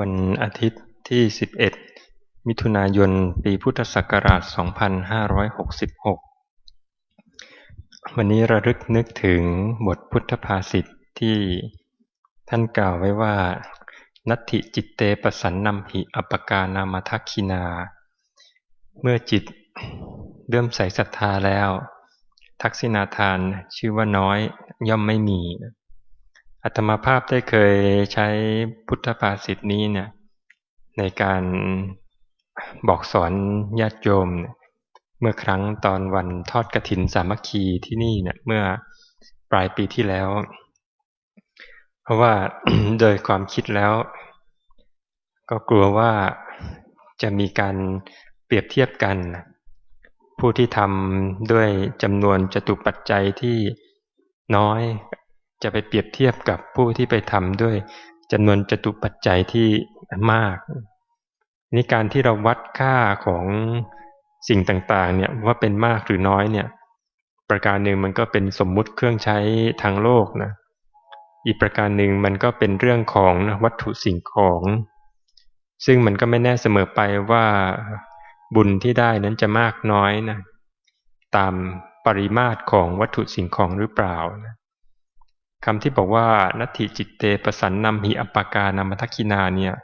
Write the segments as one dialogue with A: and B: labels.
A: วันอาทิตย์ที่ 11 มิถุนายน ปีพุทธศักราช 2566 วันนี้ระลึกนึกถึงบทพุทธภาษิตที่ท่านกล่าวไว้ว่า นัตถิจิตเตปสันนัมหิอปกานามทักคินา เมื่อจิตเริ่มใส่ศรัทธาแล้ว ทักษิณาทานชื่อว่าน้อยย่อมไม่มี อัตมาภาพได้เคยใช้พุทธภาษิตนี้เนี่ยในการบอกสอนญาติโยมเมื่อครั้งตอนวันทอดกระถินสามัคคีที่นี่เนี่ยเมื่อปลายปีที่แล้ว เพราะว่าโดยความคิดแล้ว ก็กลัวว่าจะมีการเปรียบเทียบกัน ผู้ที่ทำด้วยจำนวนจตุปัจจัยที่น้อย จะไปเปรียบเทียบกับผู้ที่ไปทำด้วยจำนวนจตุปัจจัยที่มาก นี่การที่เราวัดค่าของสิ่งต่างๆเนี่ยว่าเป็นมากหรือน้อยเนี่ย ประการหนึ่งมันก็เป็นสมมุติเครื่องใช้ทางโลกนะอีกประการหนึ่งมันก็เป็นเรื่องของวัตถุสิ่งของ ซึ่งมันก็ไม่แน่เสมอไปว่าบุญที่ได้นั้นจะมากน้อยนะตามปริมาตรของวัตถุสิ่งของหรือเปล่านะ คำที่บอกว่านัตถิจิตเตประสันนำหิอปากานามทักคินาเนี่ย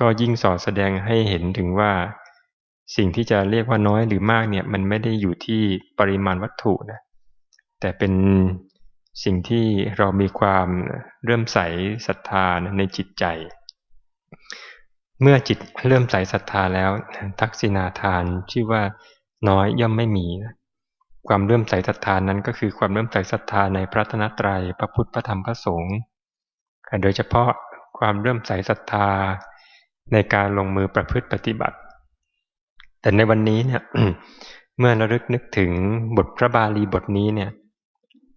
A: ก็ยิ่งสอดแสดงให้เห็นถึงว่า สิ่งที่จะเรียกว่าน้อยหรือมากเนี่ย มันไม่ได้อยู่ที่ปริมาณวัตถุนะ แต่เป็นสิ่งที่เรามีความเริ่มใสศรัทธาในจิตใจ เมื่อจิตเริ่มใสศรัทธาแล้ว ทักษิณาทานชื่อว่าน้อยย่อมไม่มีนะ ความเริ่มใสศรัทธานั้นก็คือความเริ่มใสศรัทธาในพระธนตรัยพระพุทธพระธรรมพระสงฆ์โดยเฉพาะความเริ่มใสศรัทธาในการลงมือประพฤติปฏิบัติ แต่ในวันนี้เนี่ยเมื่อระลึกนึกถึงบทพระบาลีบทนี้เนี่ย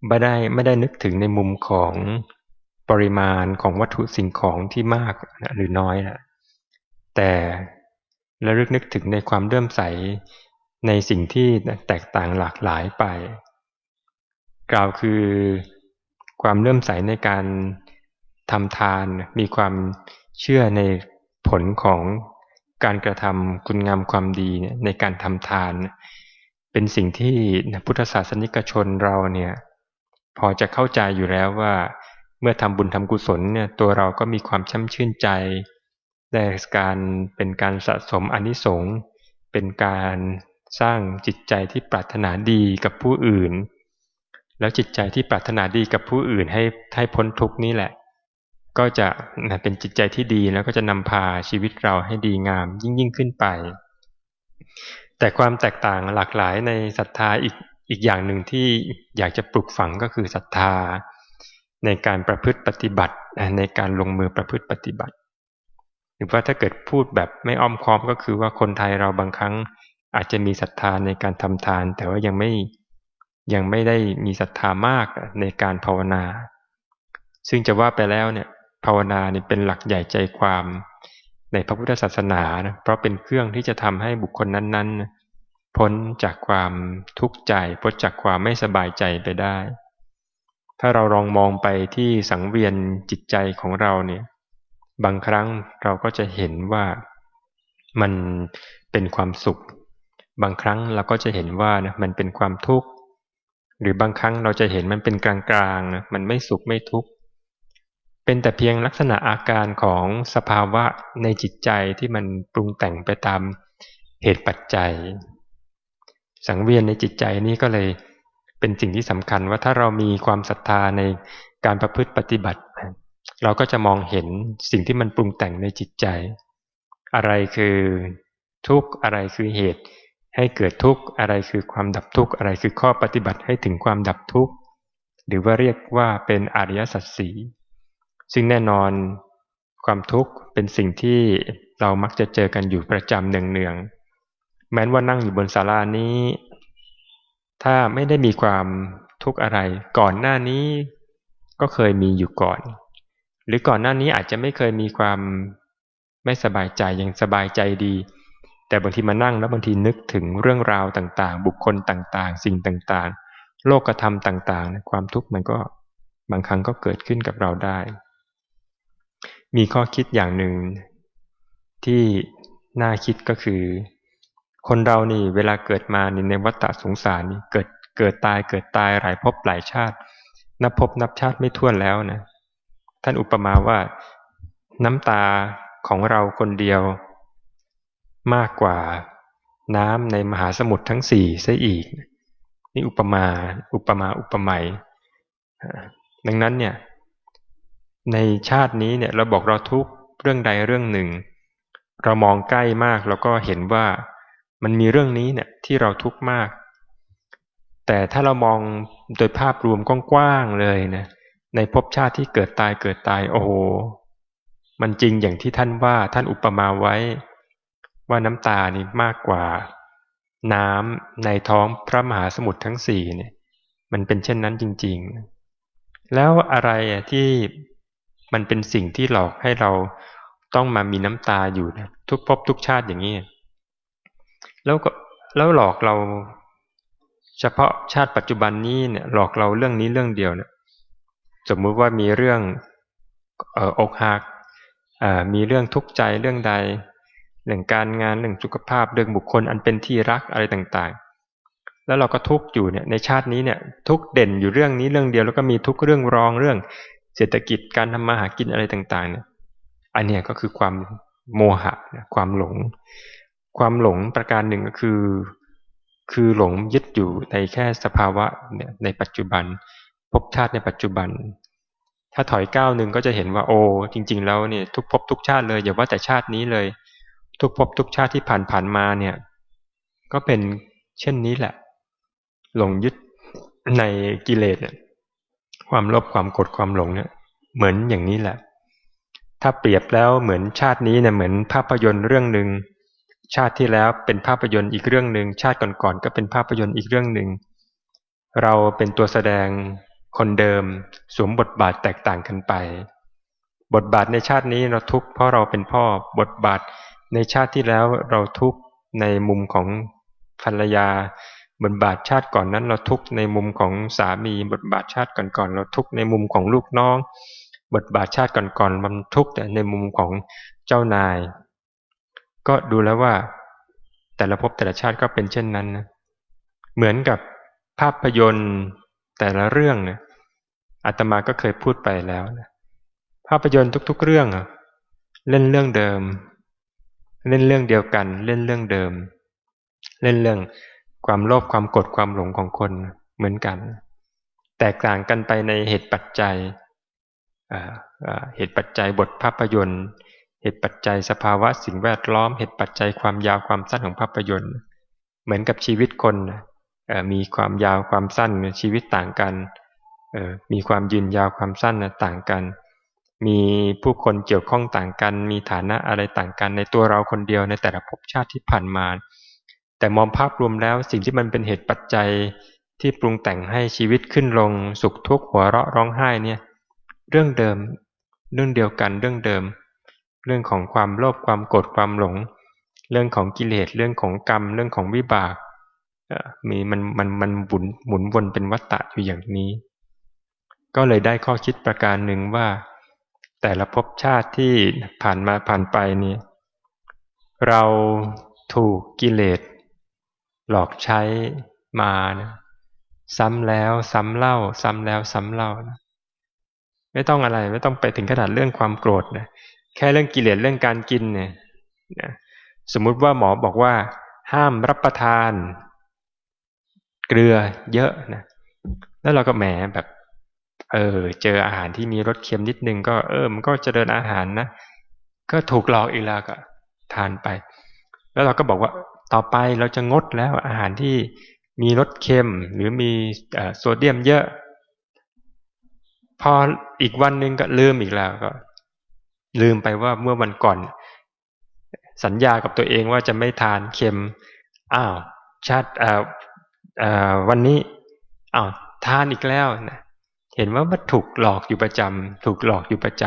A: ไม่ได้ไม่ได้นึกถึงในมุมของปริมาณของวัตถุสิ่งของที่มากหรือน้อยนะแต่ระลึกนึกถึงในความเริ่มใส ในสิ่งที่แตกต่างหลากหลายไป กล่าวคือความเลื่อมใสในการทำทานมีความเชื่อในผลของการกระทำคุณงามความดีในการทำทาน เป็นสิ่งที่พุทธศาสนิกชนเราเนี่ยพอจะเข้าใจอยู่แล้วว่า เมื่อทำบุญทำกุศลเนี่ยตัวเราก็มีความช่ำชื่นใจได้การเป็นการสะสมอนิสงส์เป็นการ สร้างจิตใจที่ปรารถนาดีกับผู้อื่น แล้วจิตใจที่ปรารถนาดีกับผู้อื่นให้ให้พ้นทุกนี้แหละ ก็จะเป็นจิตใจที่ดีแล้วก็จะนำพาชีวิตเราให้ดีงามยิ่งยิ่งขึ้นไป แต่ความแตกต่างหลากหลายในศรัทธาอีกอีกอย่างหนึ่งที่อยากจะปลุกฝังก็คือศรัทธา ในการประพฤติปฏิบัติในการลงมือประพฤติปฏิบัติ หรือว่าถ้าเกิดพูดแบบไม่อ้อมค้อมก็คือว่าคนไทยเราบางครั้ง อาจจะมีศรัทธาในการทำทาน แต่ว่ายังไม่ยังไม่ได้มีศรัทธามากในการภาวนา ซึ่งจะว่าไปแล้วเนี่ยภาวนาเนี่ยเป็นหลักใหญ่ใจความในพระพุทธศาสนานะเพราะเป็นเครื่องที่จะทำให้บุคคลนั้นๆ พ้นจากความทุกข์ใจพ้นจากความไม่สบายใจไปได้ ถ้าเราลองมองไปที่สังเวียนจิตใจของเราเนี่ยบางครั้งเราก็จะเห็นว่ามันเป็นความสุข บางครั้งเราก็จะเห็นว่านะมันเป็นความทุกข์ หรือบางครั้งเราจะเห็นมันเป็นกลางๆนะมันไม่สุขไม่ทุกข์ เป็นแต่เพียงลักษณะอาการของสภาวะในจิตใจที่มันปรุงแต่งไปตามเหตุปัจจัย สังเวียนในจิตใจนี้ก็เลยเป็นสิ่งที่สำคัญว่าถ้าเรามีความศรัทธาในการประพฤติปฏิบัติ เราก็จะมองเห็นสิ่งที่มันปรุงแต่งในจิตใจ อะไรคือทุกข์อะไรคือเหตุ ให้เกิดทุกข์อะไรคือความดับทุกข์อะไรคือข้อปฏิบัติให้ถึงความดับทุกข์หรือว่าเรียกว่าเป็นอริยสัจสีซึ่งแน่นอนความทุกข์เป็นสิ่งที่เรามักจะเจอกันอยู่ประจำเนืองๆแม้นว่านั่งอยู่บนศาลานี้ ถ้าไม่ได้มีความทุกข์อะไร ก่อนหน้านี้ก็เคยมีอยู่ก่อน หรือก่อนหน้านี้อาจจะไม่เคยมีความไม่สบายใจยังสบายใจดี แต่บางทีมานั่งแล้วบางทีนึกถึงเรื่องราวต่างๆ บุคคลต่างๆ สิ่งต่างๆ โลกธรรมต่างๆ ความทุกข์มันก็บางครั้งก็เกิดขึ้นกับเราได้ มีข้อคิดอย่างหนึ่งที่น่าคิดก็คือ คนเรานี่เวลาเกิดมานี่ในวัฏฏะสงสารนี่เกิดเกิดตายเกิดตายหลายภพหลายชาติ นับภพนับชาติไม่ท้วนแล้วนะ ท่านอุปมาว่า น้ำตาของเราคนเดียว มากกว่าน้ำในมหาสมุทรทั้งสี่ซะอีก นี่อุปมา อุปมา อุปไมยดังนั้นเนี่ย ในชาตินี้เนี่ยเราบอกเราทุกเรื่องใดเรื่องหนึ่ง เรามองใกล้มากแล้วก็เห็นว่ามันมีเรื่องนี้เนี่ยที่เราทุกข์มาก แต่ถ้าเรามองโดยภาพรวมกว้างๆเลยนะในภพชาติที่เกิดตายเกิดตายโอ้โห มันจริงอย่างที่ท่านว่าท่านอุปมาไว้ ว่าน้ำตานี่มากกว่า น้ำในท้องพระมหาสมุทรทั้งสี่เนี่ยมันเป็นเช่นนั้นจริง ๆ แล้วอะไรที่มันเป็นสิ่งที่หลอกให้เราต้องมามีน้ำตาอยู่นะทุกภพทุกชาติอย่างนี้ แล้วก็แล้วหลอกเรา เฉพาะชาติปัจจุบันนี้เนี่ยหลอกเราเรื่องนี้เรื่องเดียวเนี่ยสมมุติว่ามีเรื่องอกหักมีเรื่องทุกข์ใจเรื่องใด เรื่องการงานเรื่องสุขภาพเรื่องบุคคลอันเป็นที่รักอะไรต่างๆ แล้วเราก็ทุกข์อยู่เนี่ยในชาตินี้เนี่ยทุกเด่นอยู่เรื่องนี้เรื่องเดียวแล้วก็มีทุกเรื่องรองเรื่อง เศรษฐกิจการทำมาหากินอะไรต่างๆเนี่ยอันนี้ก็คือความโมหะความหลง ความหลงประการหนึ่งก็คือ คือหลงยึดอยู่ในแค่สภาวะเนี่ยในปัจจุบันภพชาติในปัจจุบัน ถ้าถอยก้าวหนึ่งก็จะเห็นว่าโอ้จริง ๆ แล้วเนี่ยทุกภพทุกชาติเลยอย่าว่าแต่ชาตินี้เลย ทุกภพทุกชาติที่ผ่านผ่านมาเนี่ย ก็เป็นเช่นนี้แหละ หลงยึดในกิเลสเนี่ยความโลภความโกรธความหลงเนี่ย เหมือนอย่างนี้แหละ ถ้าเปรียบแล้วเหมือนชาตินี้เนี่ยเหมือนภาพยนตร์เรื่องหนึ่งชาติที่แล้วเป็นภาพยนตร์อีกเรื่องหนึ่งชาติก่อนๆก็เป็นภาพยนตร์อีกเรื่องหนึ่งเราเป็นตัวแสดงคนเดิมสวมบทบาทแตกต่างกันไป บทบาทในชาตินี้เราทุกข์เพราะเราเป็นพ่อบทบาท ในชาติที่แล้วเราทุกข์ในมุมของภรรยา บทบาทชาติก่อนนั้น เราทุกข์ในมุมของสามี บทบาทชาติก่อนๆเราทุกข์ในมุมของลูกน้อง บทบาทชาติก่อนๆมันทุกข์แต่ในมุมของเจ้านาย ก็ดูแล้วว่า แต่ละภพแต่ละชาติก็เป็นเช่นนั้นนะเหมือนกับภาพยนตร์แต่ละเรื่องนี่ยอาตมาก็เคยพูดไปแล้วนะภาพยนตร์ทุก ๆ เรื่องอะเล่นเรื่องเดิม เล่นเรื่องเดียวกัน เล่นเรื่องเดิม เล่นเรื่องความโลภความกรธความหลงของคนเหมือนกัน แตกต่างกันไปในเหตุปัจจัยเหตุปัจจัยบทภาพยนตร์ เหตุปัจจัยสภาวะสิ่งแวดล้อม เหตุปัจจัยความยาวความสั้นของภาพยนตร์ เหมือนกับชีวิตคนมีความยาวความสั้นชีวิตต่างกันมีความยืนยาวความสั้นต่างกัน มีผู้คนเกี่ยวข้องต่างกัน มีฐานะอะไรต่างกันในตัวเราคนเดียวในแต่ละภพชาติที่ผ่านมา แต่มองภาพรวมแล้วสิ่งที่มันเป็นเหตุปัจจัยที่ปรุงแต่งให้ชีวิตขึ้นลง สุขทุกข์หัวเราะร้องไห้เนี่ยเรื่องเดิม เรื่องเดียวกันเรื่องเดิม เรื่องของความโลภความโกรธความหลง เรื่องของกิเลสเรื่องของกรรม เรื่องของวิบากมีมันมันมันหมุนหมุนวนเป็นวัฏฏะอยู่อย่างนี้ ก็เลยได้ข้อคิดประการหนึ่งว่า แต่ละภพชาติที่ผ่านมาผ่านไปนี่เราถูกกิเลส หลอกใช้มานะซ้ำแล้วซ้ำเล่า ซ้ำแล้วซ้ำเล่านะไม่ต้องอะไรไม่ต้องไปถึงขนาดเรื่องความโกรธนะแค่เรื่องกิเลสเรื่องการกินเนี่ยสมมุติว่าหมอบอกว่า ห้ามรับประทาน เกลือเยอะนะแล้วเราก็แหมแบบ เออ เจออาหารที่มีรสเค็มนิดนึงก็เออมันก็เจริญอาหารนะก็ถูกหลอกอีกแล้วก็ทานไป แล้วเราก็บอกว่าต่อไปเราจะงดแล้วอาหารที่มีรสเค็มหรือมีโซเดียมเยอะ พออีกวันหนึ่งก็ลืมอีกแล้วก็ ลืมไปว่าเมื่อวันก่อน สัญญากับตัวเองว่าจะไม่ทานเค็มอ้าวชาติวันนี้อ้าวทานอีกแล้วนะ เห็นว่ามันถูกหลอกอยู่ประจำถูกหลอกอยู่ประจ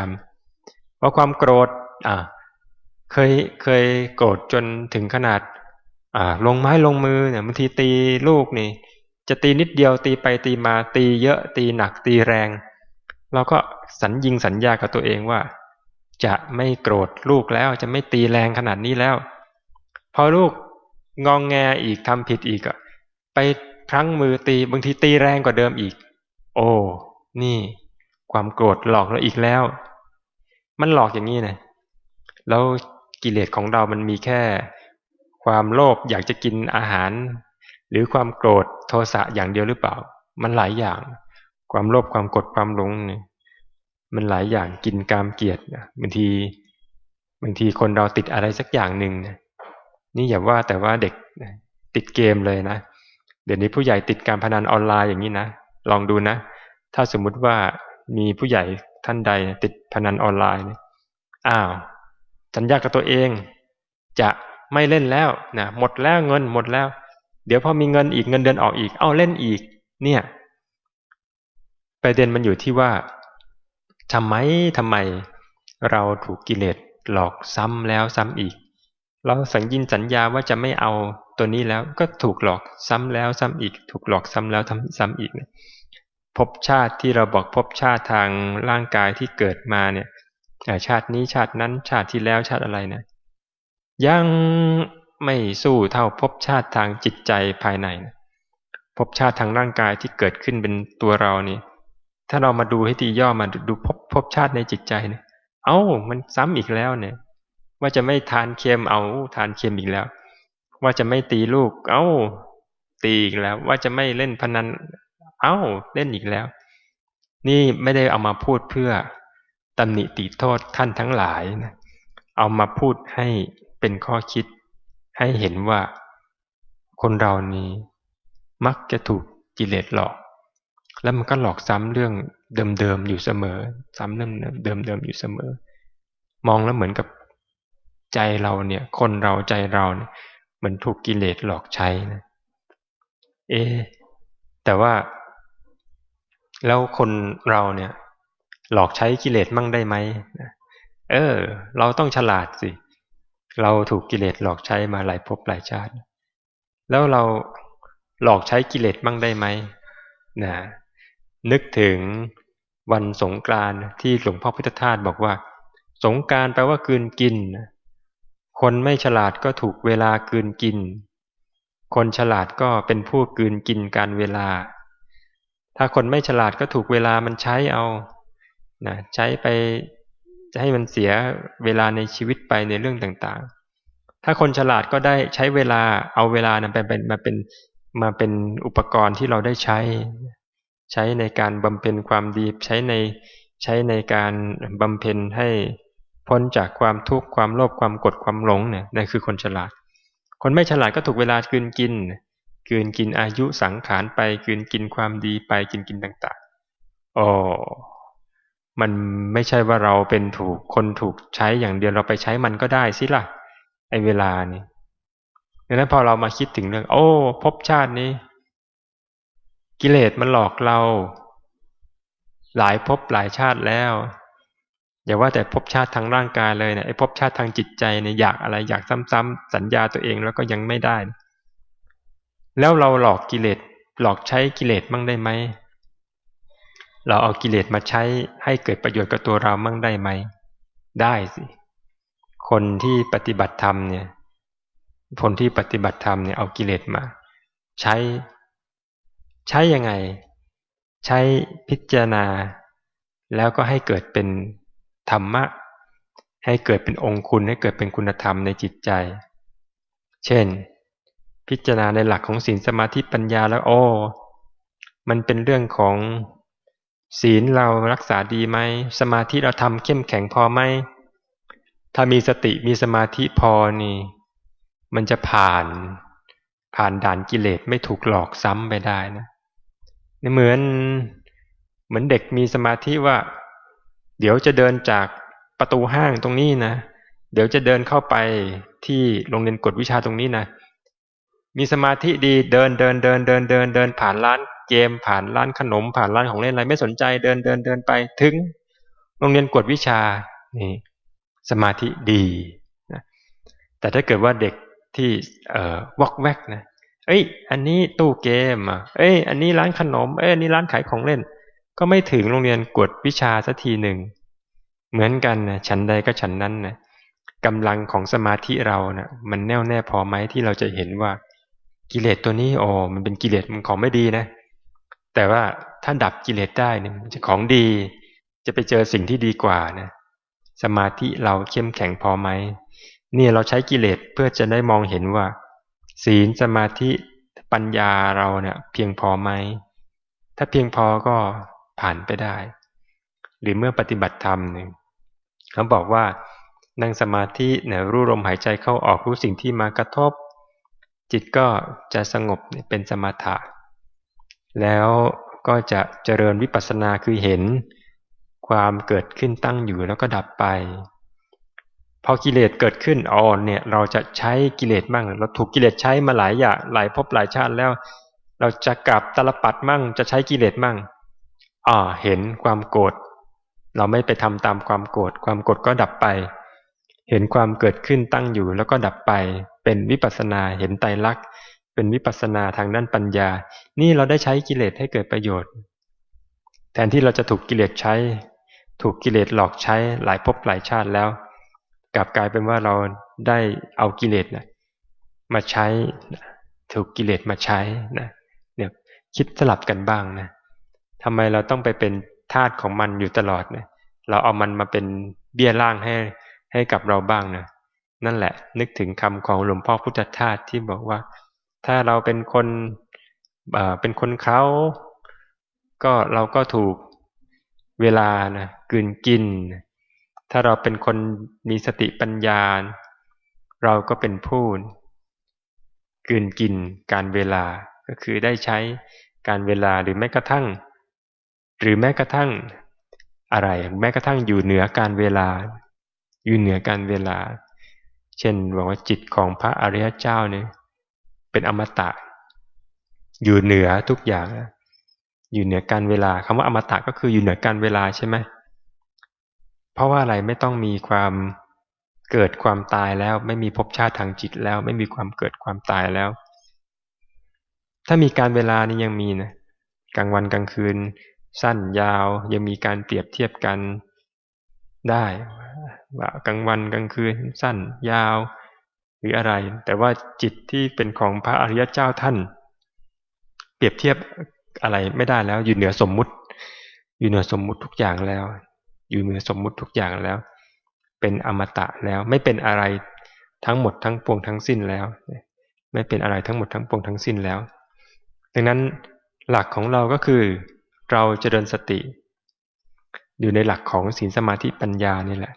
A: ำเพราะความโกรธอ่าเคยเคยโกรธจนถึงขนาดอ่าลงไม้ลงมือเนี่ยบางทีตีลูกนี่ จะตีนิดเดียวตีไปตีมาตีเยอะตีหนักตีแรง เราก็สัญญิงสัญญากับตัวเองว่าจจะไม่โกรธลูกแล้วจะไม่ตีแรงขนาดนี้แล้ว พอลูกงองแงอีกทำผิดอีกอะไปพลั้งมือตีบางทีตีแรงกว่าเดิมอีก โอ้ นี่ ความโกรธหลอกเราอีกแล้ว มันหลอกอย่างนี้นะแล้วกิเลสของเรามันมีแค่ ความโลภอยากจะกินอาหาร หรือความโกรธโทสะอย่างเดียวหรือเปล่า มันหลายอย่าง ความโลภความโกรธความหลงเนี่ยมันหลายอย่างกินกามเกียรติบางทีบางทีคนเราติดอะไรสักอย่างหนึ่งนี่อย่าว่าแต่ว่าเด็กติดเกมเลยนะ เดี๋ยวนี้ผู้ใหญ่ติดการพนันออนไลน์อย่างนี้นะ ลองดูนะ ถ้าสมมุติว่ามีผู้ใหญ่ท่านใดติดพนันออนไลน์อ้าวสัญญากับตัวเอง จะไม่เล่นแล้วนะหมดแล้วเงินหมดแล้ว เดี๋ยวพอมีเงินอีกเงินเดือนออกอีก เอาเล่นอีก เนี่ยประเด็นมันอยู่ที่ว่าทำไมทำไมเราถูกกิเลสหลอกซ้ำแล้วซ้ำอีก เราสัญญินสัญญาว่าจะไม่เอาตัวนี้แล้วก็ถูกหลอกซ้ำแล้วซ้ำอีก ถูกหลอกซ้ำแล้วทำซ้ำอีกเนี่ย ภพชาติที่เราบอกภพชาติทางร่างกายที่เกิดมาเนี่ยชาตินี้ชาตินั้นชาติที่แล้วชาติอะไรนะยังไม่สู้เท่าภพชาติทางจิตใจภายในภพชาติทางร่างกายที่เกิดขึ้นเป็นตัวเรานี่ถ้าเรามาดูให้ทีย่อมาดูพบพบชาติในจิตใจเนี่ยเอา้ามันซ้ำอีกแล้วเนี่ย ว่าจะไม่ทานเค็มเอาทานเค็มอีกแล้ว ว่าจะไม่ตีลูก เอา้า ตีอีกแล้ว ว่าจะไม่เล่นพนัน เอา้าเล่นอีกแล้ว นี่ไม่ได้เอามาพูดเพื่อตำหนิติโทษท่านทั้งหลายนะเอามาพูดให้เป็นข้อคิด ให้เห็นว่า คนเรานี้มักจะถูกกิเลสหลอก แล้วมันก็หลอกซ้ำเรื่องเดิมๆอยู่เสมอ ซ้ำเรื่องเดิมๆอยู่เสมอ มองแล้วเหมือนกับใจเราเนี่ย คนเราใจเราเนี่ยเหมือนถูกกิเลสหลอกใช้นะ เอ แต่ว่า แล้วคนเราเนี่ย หลอกใช้กิเลสมั่งได้ไหมเออ เราต้องฉลาดสิ เราถูกกิเลสหลอกใช้มาหลายภพหลายชาติ แล้วเราหลอกใช้กิเลสมั่งได้ไหมนะนึกถึงวันสงกรานที่หลวงพ่อพุทธทาสบอกว่า สงการแปลว่ากืนกิน คนไม่ฉลาดก็ถูกเวลากืนกิน คนฉลาดก็เป็นผู้กืนกินการเวลา ถ้าคนไม่ฉลาดก็ถูกเวลามันใช้เอานะใช้ไปจะให้มันเสียเวลาในชีวิตไปในเรื่องต่างๆ ถ้าคนฉลาดก็ได้ใช้เวลาเอาเวลานั้นไปเป็นมาเป็นมาเป็นอุปกรณ์ที่เราได้ใช้ ใช้ในการบำเพ็ญความดีใช้ในใช้ในการบำเพ็ญให้พ้นจากความทุกข์ความโลภความกดความหลงเนี่ยนั่นคือคนฉลาด คนไม่ฉลาดก็ถูกเวลากืนกิน กืนกินอายุสังขารไปกืนกินความดีไปกินกินต่างๆอ๋อมันไม่ใช่ว่าเราเป็นถูกคนถูกใช้อย่างเดียวเราไปใช้มันก็ได้สิล่ะไอเวลานี่ดังนั้นพอเรามาคิดถึงเรื่อง โอ้ภพชาตินี้ กิเลสมันหลอกเรา หลายภพหลายชาติแล้ว อย่าว่าแต่ภพชาติทางร่างกายเลยเนะไอ้ภพชาติทางจิตใจเนี่ยอยากอะไรอยากซ้ำๆสัญญาตัวเองแล้วก็ยังไม่ได้ แล้วเราหลอกกิเลสหลอกใช้กิเลสมั่งได้ไหมเราเอากิเลสมาใช้ให้เกิดประโยชน์กับตัวเรามั่งได้ไหม ได้สิ คนที่ปฏิบัติธรรมเนี่ยคนที่ปฏิบัติธรรมเนี่ยเอากิเลสมา ใช้ ใช้ยังไง ใช้พิจารณา แล้วก็ให้เกิดเป็นธรรมะ ให้เกิดเป็นองค์คุณให้เกิดเป็นคุณธรรมในจิตใจ เช่น พิจารณาในหลักของศีลสมาธิปัญญาแล้วโอ้มันเป็นเรื่องของศีลเรารักษาดีไหมสมาธิเราทำเข้มแข็งพอไหมถ้ามีสติมีสมาธิพอนี่ มันจะผ่านผ่านด่านกิเลสไม่ถูกหลอกซ้ำไปได้นะเหมือนเหมือนเด็กมีสมาธิว่า เดี๋ยวจะเดินจากประตูห้างตรงนี้นะ เดี๋ยวจะเดินเข้าไปที่โรงเรียนกฎวิชาตรงนี้นะ มีสมาธิดีเดินเดินเดินเดินเดินเดินผ่านร้านเกมผ่านร้านขนม ผ่านร้านของเล่นอะไรไม่สนใจเดินเดินเดินไปถึงโรงเรียนกวดวิชานี่สมาธิดีนะแต่ถ้าเกิดว่าเด็กที่เอ่อวอกแวกนะเอ้ย อันนี้ตู้เกมอะเอ้ย อันนี้ร้านขนม เอ้ยอันนี้ร้านขายของเล่น ก็ไม่ถึงโรงเรียนกวดวิชาสักทีหนึ่งเหมือนกันนะฉันใดก็ฉันนั้นนะกำลังของสมาธิเรานะมันแน่วแน่พอไหมที่เราจะเห็นว่า กิเลสตัวนี้โอ้มันเป็นกิเลสมันของไม่ดีนะ แต่ว่าถ้าดับกิเลสได้เนี่ยจะของดี จะไปเจอสิ่งที่ดีกว่านะ สมาธิเราเข้มแข็งพอไหมนี่เราใช้กิเลสเพื่อจะได้มองเห็นว่า ศีลสมาธิปัญญาเราเนี่ย เพียงพอไหมถ้าเพียงพอก็ผ่านไปได้ หรือเมื่อปฏิบัติธรรมเนี่ยเขาบอกว่านั่งสมาธิเนี่ยรู้ลมหายใจเข้าออกรู้สิ่งที่มากระทบ จิตก็จะสงบเป็นสมถะ แล้วก็จะเจริญวิปัสสนาคือเห็น ความเกิดขึ้นตั้งอยู่แล้วก็ดับไป พอกิเลสเกิดขึ้นอ่อนเนี่ยเราจะใช้กิเลสมั่งเราถูกกิเลสใช้มาหลายอย่างหลายภพหลายชาติแล้ว เราจะกลับตลปัดมั่ง จะใช้กิเลสมั่งอ่าเห็นความโกรธเราไม่ไปทำตามความโกรธความโกรธก็ดับไป เห็นความเกิดขึ้นตั้งอยู่แล้วก็ดับไป เป็นวิปัสนาเห็นไตรลักษณ์เป็นวิปัสนาทางด้านปัญญา นี่เราได้ใช้กิเลสให้เกิดประโยชน์ แทนที่เราจะถูกกิเลสใช้ ถูกกิเลสหลอกใช้หลายภพหลายชาติแล้ว กลับกลายเป็นว่าเราได้เอากิเลสนะมาใช้ ถูกกิเลสมาใช้นะเนี่ยคิดสลับกันบ้างนะทำไมเราต้องไปเป็นทาสของมันอยู่ตลอดเนี่ยเราเอามันมาเป็นเบี้ยล่างให้ ให้กับเราบ้างนะนั่นแหละ นึกถึงคำของหลวงพ่อพุทธทาสที่บอกว่า ถ้าเราเป็นคนเป็นคนเขาก็เราก็ถูกเวลานะกืนกิน ถ้าเราเป็นคนมีสติปัญญา เราก็เป็นผู้กืนกินการเวลาก็คือได้ใช้การเวลาหรือแม้กระทั่ง หรือแม้กระทั่งอะไร แม้กระทั่งอยู่เหนือการเวลา อยู่เหนือการเวลา เช่นบอกว่าจิตของพระอริยเจ้าเนี่ยเป็นอมตะ อยู่เหนือทุกอย่าง อยู่เหนือการเวลาคำว่าอมตะก็คืออยู่เหนือการเวลาใช่ไหมเพราะว่าอะไรไม่ต้องมีความเกิดความตายแล้ว ไม่มีภพชาติทางจิตแล้ว ไม่มีความเกิดความตายแล้ว ถ้ามีการเวลานี่ยังมีนะกลางวันกลางคืน สั้นยาวยังมีการเปรียบเทียบกันได้ ว่ากลางวันกลางคืนสั้น ยาว หรืออะไร แต่ว่าจิตที่เป็นของพระอริยเจ้าท่าน เปรียบเทียบอะไรไม่ได้แล้ว อยู่เหนือสมมุติ อยู่เหนือสมมุติทุกอย่างแล้ว อยู่เหนือสมมุติทุกอย่างแล้ว เป็นอมตะแล้วไม่เป็นอะไรทั้งหมดทั้งปวงทั้งสิ้นแล้ว ไม่เป็นอะไรทั้งหมดทั้งปวงทั้งสิ้นแล้ว ดังนั้นหลักของเราก็คือเราจเจริญสติ อยู่ในหลักของศีลสมาธิปัญญานี่แหละ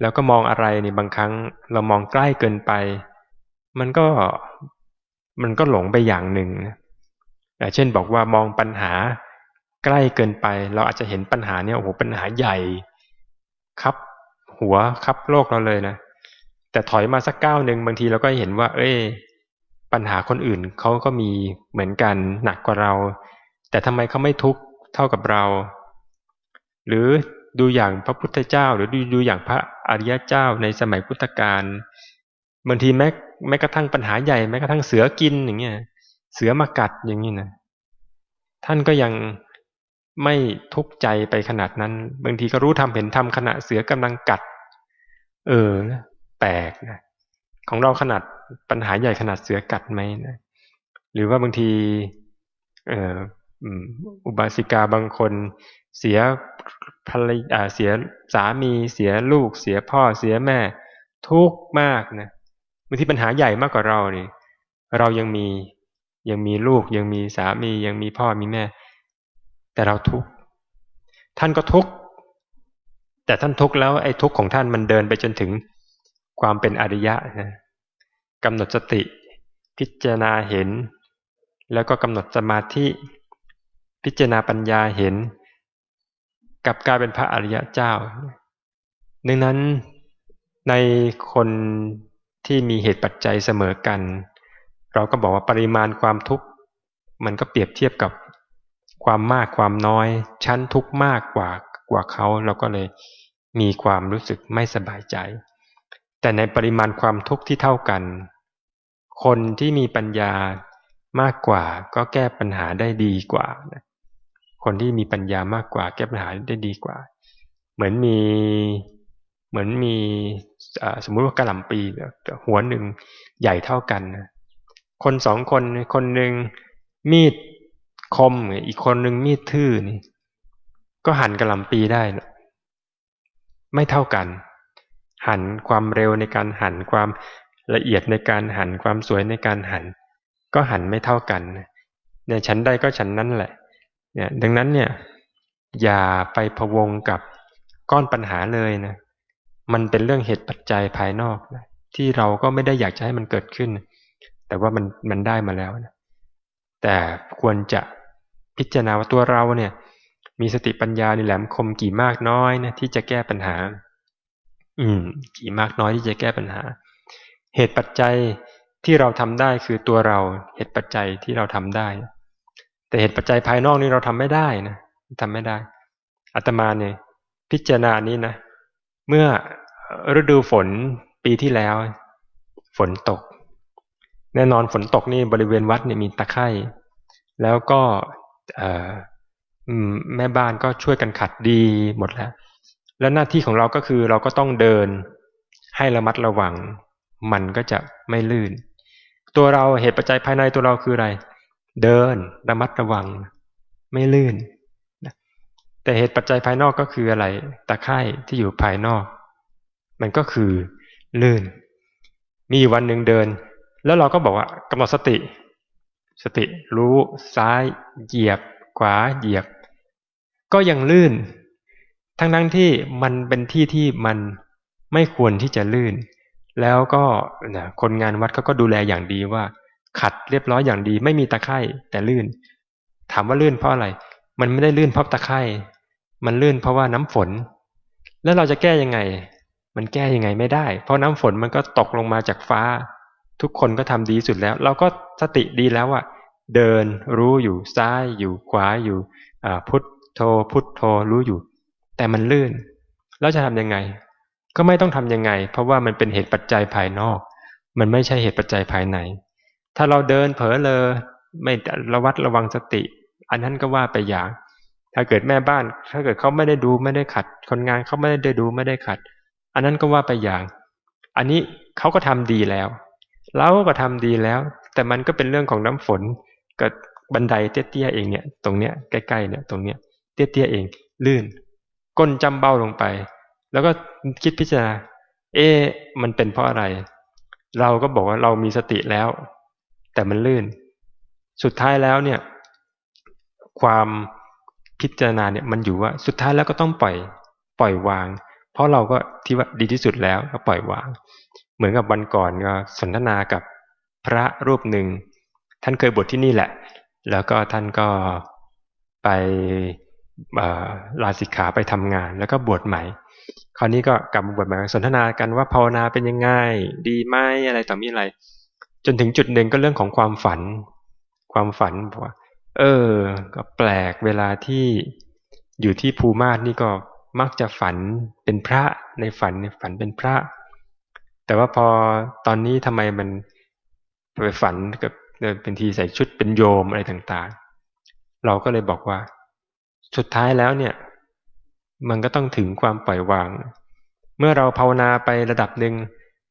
A: แล้วก็มองอะไรนี่บางครั้งเรามองใกล้เกินไป มันก็มันก็หลงไปอย่างหนึ่งนะเช่นบอกว่ามองปัญหาใกล้เกินไป เราอาจจะเห็นปัญหาเนี่ยโอ้โหปัญหาใหญ่ครับหัวครับโลกเราเลยนะแต่ถอยมาสักก้าวหนึ่งบางทีเราก็เห็นว่า เอ้ยปัญหาคนอื่นเขาก็มีเหมือนกันหนักกว่าเรา แต่ทำไมเขาไม่ทุกข์เท่ากับเรา หรือ ดูอย่างพระพุทธเจ้า หรือดูดูอย่างพระอริยเจ้าในสมัยพุทธกาลบางทีแม้แม้กระทั่งปัญหาใหญ่แม้กระทั่งเสือกินอย่างเงี้ยเสือมากัดอย่างนี้นะท่านก็ยังไม่ทุกข์ใจไปขนาดนั้น บางทีก็รู้ทำเห็นทำขณะเสือกำลังกัด เออแปลกนะของเราขนาดปัญหาใหญ่ขนาดเสือกัดไหมนะหรือว่าบางที เออ อุบาสิกาบางคนเสียภรรยาเสียสามีเสียลูก เสียพ่อเสียแม่ ทุกข์มากนะบางทีปัญหาใหญ่มากกว่าเราเนี่ยเรายังมียังมีลูก ยังมีสามียังมีพ่อมีแม่ แต่เราทุกข์ท่านก็ทุกข์แต่ท่านทุกข์แล้วไอ้ทุกข์ของท่านมันเดินไปจนถึงความเป็นอริยะนะกำหนดสติ พิจารณาเห็น แล้วก็กำหนดสมาธิ พิจารณาปัญญาเห็นกับกลายเป็นพระอริยะเจ้าดังนั้นในคนที่มีเหตุปัจจัยเสมอกัน เราก็บอกว่าปริมาณความทุกข์ มันก็เปรียบเทียบกับความมากความน้อย ชั้นทุกข์มากกว่ากว่าเขาเราก็เลยมีความรู้สึกไม่สบายใจ แต่ในปริมาณความทุกข์ที่เท่ากัน คนที่มีปัญญามากกว่าก็แก้ปัญหาได้ดีกว่า คนที่มีปัญญามากกว่าแก้ปัญหาได้ดีกว่า เหมือนมีเหมือนมีสมมุติว่ากระหล่ำปีหัวหนึ่งใหญ่เท่ากัน คนสองคนคนหนึ่งมีดคมอีกคนหนึ่งมีดทื่อนี่ ก็หั่นกระหล่ำปีได้ไม่เท่ากัน หั่นความเร็วในการหั่นความละเอียดในการหั่นความสวยในการหั่นก็หั่นไม่เท่ากันเนี่ยฉันใดก็ฉันนั้นแหละ เนี่ยดังนั้นเนี่ยอย่าไปพวงกับก้อนปัญหาเลยนะ มันเป็นเรื่องเหตุปัจจัยภายนอกนะที่เราก็ไม่ได้อยากจะให้มันเกิดขึ้น แต่ว่ามันมันได้มาแล้วนะแต่ควรจะพิจารณาว่าตัวเราเนี่ยมีสติปัญญาในแหลมคมกี่มากน้อยนะที่จะแก้ปัญหา อืม กี่มากน้อยที่จะแก้ปัญหา เหตุปัจจัยที่เราทำได้คือตัวเราเหตุปัจจัยที่เราทำได้ แต่เหตุปัจจัยภายนอกนี่เราทำไม่ได้นะทำไม่ได้อาตมาเนี่ยพิจารณานี้นะ เมื่อฤดูฝนปีที่แล้ว ฝนตก แน่นอนฝนตกนี่บริเวณวัดเนี่ยมีตะไคร่แล้วก็แม่บ้านก็ช่วยกันขัดดีหมดแล้ว แล้วหน้าที่ของเราก็คือเราก็ต้องเดินให้ระมัดระวัง มันก็จะไม่ลื่น ตัวเราเหตุปัจจัยภายในตัวเราคืออะไร เดินระมัดระวัง ไม่ลื่น แต่เหตุปัจจัยภายนอกก็คืออะไรตะไคร่ที่อยู่ภายนอก มันก็คือลื่น มีวันหนึ่งเดิน แล้วเราก็บอกว่ากำหนดสติ สติรู้ซ้าย เหยียบ ขวาเหยียบ ก็ยังลื่น ทั้งนั้นที่มันเป็นที่ที่มันไม่ควรที่จะลื่น แล้วก็คนงานวัดเขาก็ดูแลอย่างดีว่า ขัดเรียบร้อยอย่างดี ไม่มีตะไคร่แต่ลื่น ถามว่าลื่นเพราะอะไร มันไม่ได้ลื่นเพราะตะไคร่มันลื่นเพราะว่าน้ำฝน แล้วเราจะแก้ยังไง มันแก้ยังไงไม่ได้ เพราะน้ำฝนมันก็ตกลงมาจากฟ้า ทุกคนก็ทำดีสุดแล้ว เราก็สติดีแล้วว่าเดินรู้อยู่ซ้ายอยู่ขวาอยู่พุทโธพุทโธรู้อยู่ แต่มันลื่น แล้วจะทำยังไง ก็ไม่ต้องทำยังไง เพราะว่ามันเป็นเหตุปัจจัยภายนอก มันไม่ใช่เหตุปัจจัยภายใน ถ้าเราเดินเผลอเลยไม่ระวัดระวังสติ อันนั้นก็ว่าไปอย่าง ถ้าเกิดแม่บ้าน ถ้าเกิดเขาไม่ได้ดูไม่ได้ขัด คนงานเขาไม่ได้ดูไม่ได้ขัด อันนั้นก็ว่าไปอย่าง อันนี้เขาก็ทำดีแล้ว เราก็ทำดีแล้ว แต่มันก็เป็นเรื่องของน้ำฝนกับบันไดเตี้ยๆเองเนี่ย ตรงเนี้ยใกล้ๆเนี่ยตรงเนี้ยเตี้ยๆเอง ลื่น ก้นจำเบ้าลงไป แล้วก็คิดพิจารณาเอ๊มันเป็นเพราะอะไร เราก็บอกว่าเรามีสติแล้ว แต่มันลื่น สุดท้ายแล้วเนี่ย ความพิจารณาเนี่ยมันอยู่ว่าสุดท้ายแล้วก็ต้องปล่อยปล่อยวาง เพราะเราก็ที่ว่าดีที่สุดแล้วก็ปล่อยวาง เหมือนกับวันก่อนก็สนทนากับพระรูปหนึ่ง ท่านเคยบวชที่นี่แหละ แล้วก็ท่านก็ไปลาสิกขาไปทำงาน แล้วก็บวชใหม่ คราวนี้ก็กลับมาบวชใหม่สนทนากันว่าภาวนาเป็นยังไง ดีไหมอะไรต่อมีอะไร จนถึงจุดหนึ่งก็เรื่องของความฝัน ความฝันบอกว่า เออ ก็แปลกเวลาที่อยู่ที่ภูมาศนี่ก็มักจะฝันเป็นพระในฝันฝันเป็นพระ แต่ว่าพอตอนนี้ทำไมมันไปฝันกับเป็นทีใส่ชุดเป็นโยมอะไรต่างๆ เราก็เลยบอกว่า สุดท้ายแล้วเนี่ย มันก็ต้องถึงความปล่อยวาง เมื่อเราภาวนาไประดับหนึ่ง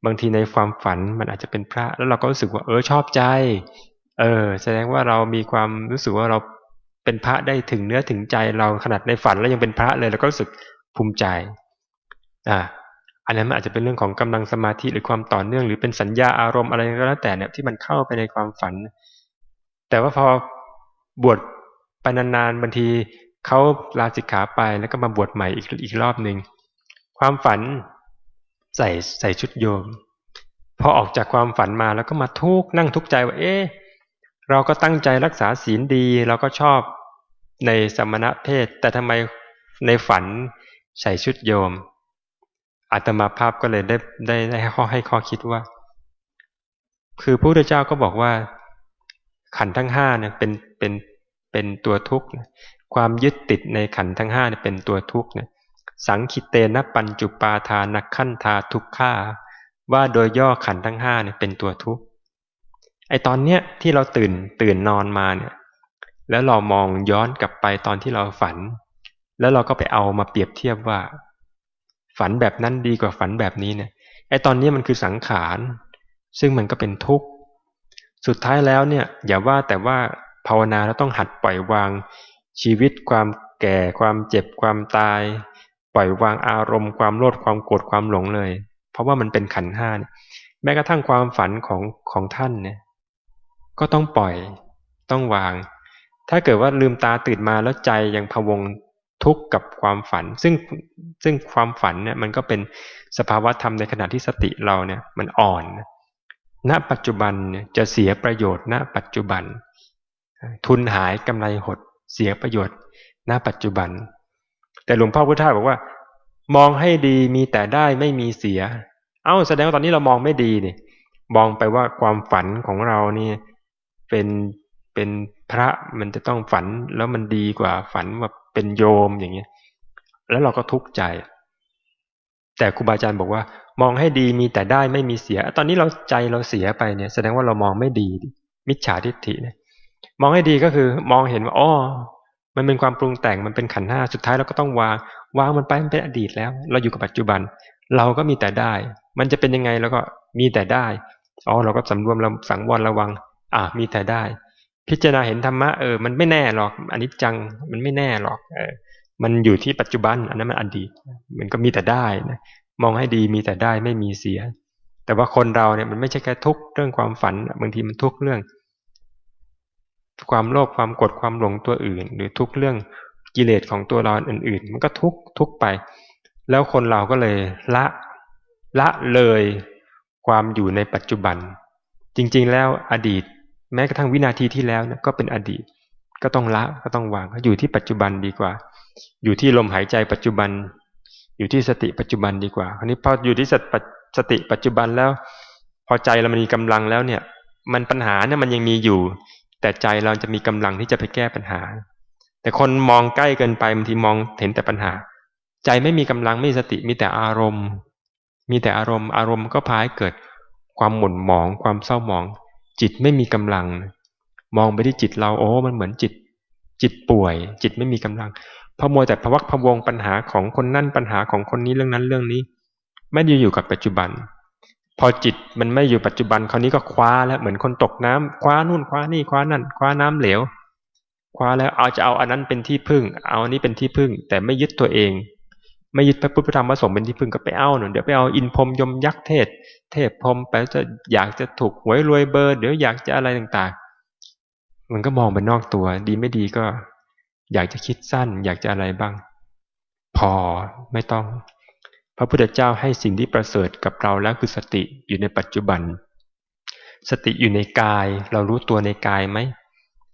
A: บางทีในความฝันมันอาจจะเป็นพระ แล้วเราก็รู้สึกว่าเออชอบใจ เออ แสดงว่าเรามีความรู้สึกว่าเราเป็นพระได้ถึงเนื้อถึงใจเราขนาดในฝันแล้วยังเป็นพระเลยเราก็รู้สึกภูมิใจอ่าอันนั้นมันอาจจะเป็นเรื่องของกำลังสมาธิหรือความต่อเนื่องหรือเป็นสัญญาอารมณ์อะไรก็แล้วแต่เนี่ยที่มันเข้าไปในความฝัน แต่ว่าพอบวชไปนานๆบางทีเขาลาสิกขาไปแล้วก็มาบวชใหม่อีกอีกรอบหนึ่งความฝัน ใส่ใส่ชุดโยมพอออกจากความฝันมาแล้วก็มาทุกนั่งทุกใจว่าเอ๊ะเราก็ตั้งใจรักษาศีลดี เราก็ชอบในสมณะเพศ แต่ทำไมในฝันใส่ชุดโยมอาตมาภาพก็เลยได้ได้ได้ข้อให้ข้อคิดว่า คือพระพุทธเจ้าก็บอกว่า ขันทั้งห้าเนี่ยเป็นเป็นเป็นตัวทุกข์ความยึดติดในขันทั้งห้าเนี่ยเป็นตัวทุกข์เนี่ย สังคิเตนะปัญจุปาทานักขันธาทุกข้าว่าโดยย่อขันทั้งห้าเนี่ยเป็นตัวทุกข์ไอตอนเนี้ยที่เราตื่นตื่นนอนมาเนี่ย แล้วเรามองย้อนกลับไปตอนที่เราฝัน แล้วเราก็ไปเอามาเปรียบเทียบว่า ฝันแบบนั้นดีกว่าฝันแบบนี้เนี่ยไอตอนนี้มันคือสังขาร ซึ่งมันก็เป็นทุกข์สุดท้ายแล้วเนี่ย อย่าว่าแต่ว่าภาวนาแล้วต้องหัดปล่อยวางชีวิตความแก่ความเจ็บความตาย ปล่อยวางอารมณ์ความโลดความโกรธความหลงเลย เพราะว่ามันเป็นขันห้าแม้กระทั่งความฝันของของท่านเนี่ยก็ต้องปล่อยต้องวาง ถ้าเกิดว่าลืมตาตื่นมาแล้วใจยังพวงทุกข์กับความฝัน ซึ่งซึ่งความฝันเนี่ยมันก็เป็นสภาวะธรรมในขณะที่สติเราเนี่ยมันอ่อน ณปัจจุบันเนี่ยจะเสียประโยชน์ ณ ปัจจุบัน ทุนหายกำไรหดเสียประโยชน์ ณปัจจุบัน แต่หลวงพ่อพุทธาบอกว่า มองให้ดีมีแต่ได้ไม่มีเสีย เอ้าแสดงว่าตอนนี้เรามองไม่ดีเนี่ยมองไปว่าความฝันของเรานี่เป็นเป็นพระมันจะต้องฝันแล้วมันดีกว่าฝันว่าเป็นโยมอย่างเงี้ยแล้วเราก็ทุกข์ใจ แต่ครูบาอาจารย์บอกว่า มองให้ดีมีแต่ได้ไม่มีเสีย ตอนนี้เราใจเราเสียไปเนี่ย แสดงว่าเรามองไม่ดี มิจฉาทิฏฐิเนี่ยมองให้ดีก็คือมองเห็นว่าอ๋อ มันเป็นความปรุงแต่งมันเป็นขันห้าสุดท้ายเราก็ต้องวางวางมันไปมันเป็นอดีตแล้ว เราอยู่กับปัจจุบัน เราก็มีแต่ได้ มันจะเป็นยังไงแล้วก็มีแต่ได้อ๋อเราก็สำรวมเราสังวรระวัง อ่ามีแต่ได้ พิจารณาเห็นธรรมะเออมันไม่แน่หรอกอันนี้จังมันไม่แน่หรอกเออมันอยู่ที่ปัจจุบันอันนั้นมันอดีต มันก็มีแต่ได้นะมองให้ดีมีแต่ได้ไม่มีเสีย แต่ว่าคนเราเนี่ยมันไม่ใช่แค่ทุกเรื่องความฝันบางทีมันทุกเรื่อง ความโลภความกดความหลงตัวอื่น หรือทุกเรื่องกิเลสของตัวเราอื่น ๆ มันก็ทุกทุกไป แล้วคนเราก็เลยละละเลยความอยู่ในปัจจุบัน จริงๆ แล้วอดีต แม้กระทั่งวินาทีที่แล้วนะก็เป็นอดีต ก็ต้องละก็ต้องวางอยู่ที่ปัจจุบันดีกว่า อยู่ที่ลมหายใจปัจจุบัน อยู่ที่สติปัจจุบันดีกว่าคราวนี้พออยู่ที่สติปัจจุบันแล้ว พอใจเรามันมีกำลังแล้วเนี่ย มันปัญหาเนี่ยมันยังมีอยู่ แต่ใจเราจะมีกำลังที่จะไปแก้ปัญหา แต่คนมองใกล้เกินไปบางทีมองเห็นแต่ปัญหา ใจไม่มีกำลังไม่มีสติมีแต่อารมณ์ มีแต่อารมณ์ อารมณ์ก็พาให้เกิดความหม่นหมอง ความเศร้าหมอง จิตไม่มีกำลัง มองไปที่จิตเราโอ้มันเหมือนจิต จิตป่วย จิตไม่มีกำลังพอมัวแต่พวักพวงปัญหาของคนนั่นปัญหาของคนนี้เรื่องนั้นเรื่องนี้ ไม่ได้อยู่กับปัจจุบัน พอจิตมันไม่อยู่ปัจจุบันคราวนี้ก็คว้าแล้วเหมือนคนตกน้ำคว้านู่นคว้านี่คว้านั่น คว้าน้ำเหลว คว้าแล้วเอาจะเอาอันนั้นเป็นที่พึ่ง เอาอันนี้เป็นที่พึ่ง แต่ไม่ยึดตัวเอง ไม่ยึดพระพุทธธรรมพระสงฆ์เป็นที่พึ่งก็ไปเอาหน่เดี๋ยวไปเอาอินพรมยมยักษ์เทศ เทพพรมไปจะอยากจะถูกหวยรวยเบอร์เดี๋ยวอยากจะอะไรต่างๆ มันก็มองไปนอกตัว ดีไม่ดีก็ อยากจะคิดสั้น อยากจะอะไรบ้าง พอไม่ต้อง พระพุทธเจ้าให้สิ่งที่ประเสริฐกับเราแล้วคือสติอยู่ในปัจจุบัน สติอยู่ในกาย เรารู้ตัวในกายไหม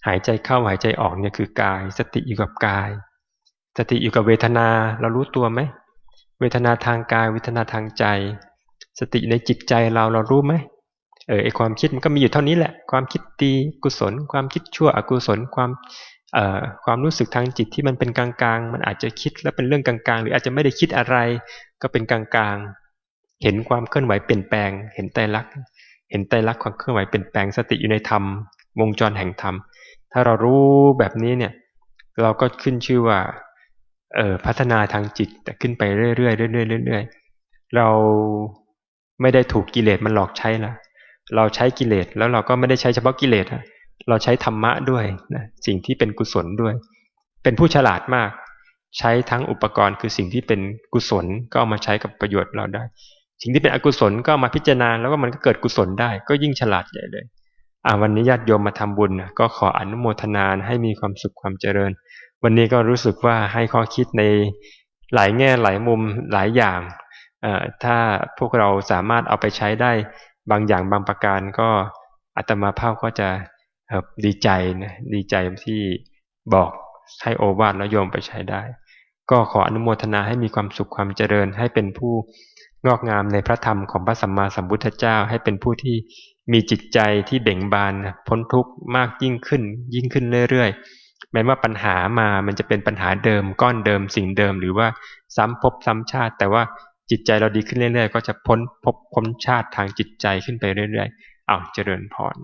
A: หายใจเข้าหายใจออกเนี่ยคือกาย สติอยู่กับกาย สติอยู่กับเวทนา เรารู้ตัวไหมเวทนาทางกายเวทนาทางใจ สติในจิตใจเราเรารู้ไหมเออไอความคิดมันก็มีอยู่เท่านี้แหละ ความคิดดีกุศล ความคิดชั่วอกุศลความเอ่อความรู้สึกทางจิตที่มันเป็นกลางๆ มันอาจจะคิดแล้วเป็นเรื่องกลางๆ หรืออาจจะไม่ได้คิดอะไร ก็เป็นกลางๆ เห็นความเคลื่อนไหวเปลี่ยนแปลง เห็นไตรลักษณ์เห็นไตรลักษณ์ความเคลื่อนไหวเปลี่ยนแปลงสติอยู่ในธรรม วงจรแห่งธรรม ถ้าเรารู้แบบนี้เนี่ย เราก็ขึ้นชื่อว่า เออพัฒนาทางจิตแต่ขึ้นไปเรื่อยๆเรื่อยๆเรื่อยๆ เราไม่ได้ถูกกิเลสมันหลอกใช้ละเราใช้กิเลสแล้วเราก็ไม่ได้ใช้เฉพาะกิเลสเราใช้ธรรมะด้วยนะสิ่งที่เป็นกุศลด้วย เป็นผู้ฉลาดมาก ใช้ทั้งอุปกรณ์คือสิ่งที่เป็นกุศลก็เอามาใช้กับประโยชน์เราได้ สิ่งที่เป็นอกุศลก็มาพิจารณาแล้วก็มันก็เกิดกุศลได้ ก็ยิ่งฉลาดใหญ่เลยอ่าวันนี้ญาติโยมมาทำบุญนะก็ขออนุโมทนาให้มีความสุขความเจริญ วันนี้ก็รู้สึกว่าให้ข้อคิดในหลายแง่หลายมุมหลายอย่างถ้าพวกเราสามารถเอาไปใช้ได้บางอย่างบางประการก็อัตมาภาพก็จะดีใจนะดีใจที่บอกให้โอวาทแล้วโยมไปใช้ได้ ก็ขออนุโมทนาให้มีความสุขความเจริญ ให้เป็นผู้งอกงามในพระธรรมของพระสัมมาสัมพุทธเจ้า ให้เป็นผู้ที่มีจิตใจที่เบ่งบานพ้นทุกข์มากยิ่งขึ้น ยิ่งขึ้นเรื่อยๆ แม้ว่าปัญหามามันจะเป็นปัญหาเดิมก้อนเดิมสิ่งเดิม หรือว่าซ้ำพบซ้ำชาติ แต่ว่าจิตใจเราดีขึ้นเรื่อยๆ ก็จะพ้นพบพ้นชาติทางจิตใจขึ้นไปเรื่อยๆเอาเจริญพร